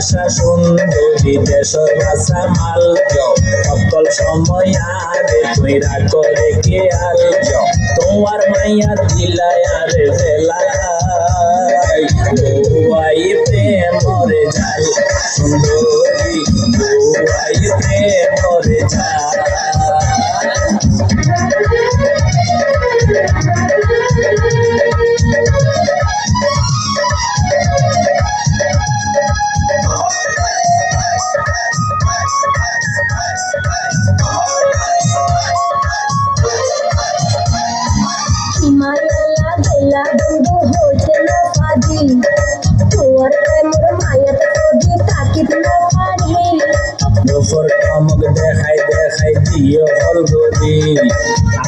ভাষা সুন্দরী দেশের ভাষা মাল সকল সময় আর রাখো করে আর তোমার মাইয়া দিলাই আর ফেলাই বউয়াই প্রেম মরে যায় সুন্দরী বউয়াই প্রেম হিমালয়া গেলা বন্ধু হইতে না পারি। তোর প্রেমর মায়াত কবি তাকিত না পারি। দুপুর কামক দেখাই দেখাই দিও হলগরি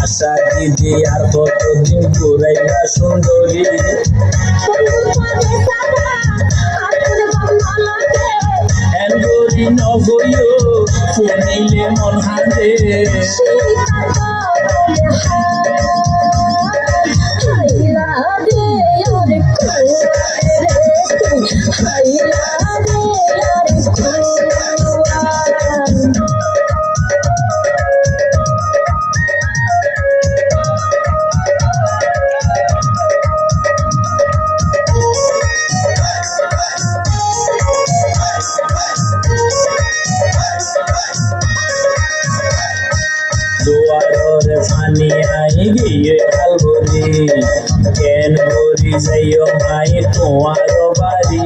আশা দিদি আর কতদিন সুন্দরী। বাংলা লাগে এনগরি নগইও শুনিলে মন হাঁদে দুয়ারর পানি আই গিয়ে খালবরি কেন বরি যাইও মাই তোমার বাড়ি?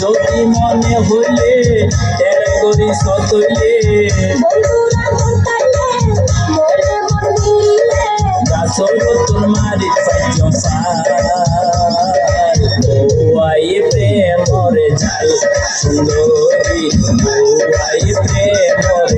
যদি মনে হইলে তেরে গরি সতইলে গাছর তোর মারি পাইজম পার বউয়াই প্রেম মরে যায় সুন্দরী বউয়াই প্রেম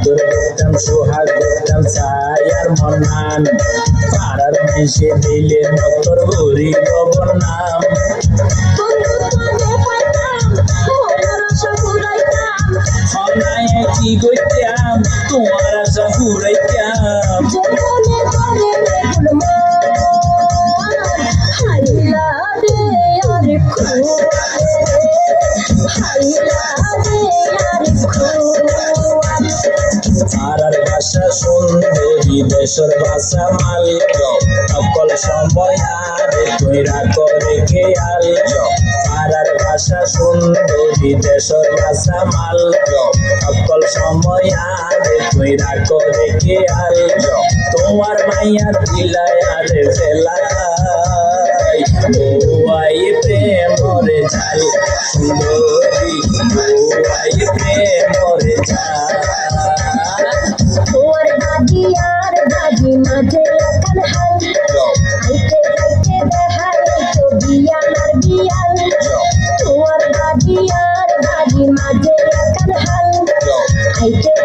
আদর করতাম সোহাগ করতাম ছায়ার মনান পাড়ার মিশে দিলে নতর গরি গবর নাম পুরাইতাম কি গইতাম তোমার আশা মান হাইলা সুন্দরী দেশের ভাষা মালিক। সকল সময় আর কইরা করে খেয়াল। পাড়ার ভাষা সুন্দরী দেশের ভাষা মালিক। সকল সময় আর কইরা করে খেয়াল। তোমার মাইয়া দিলাই আর যায়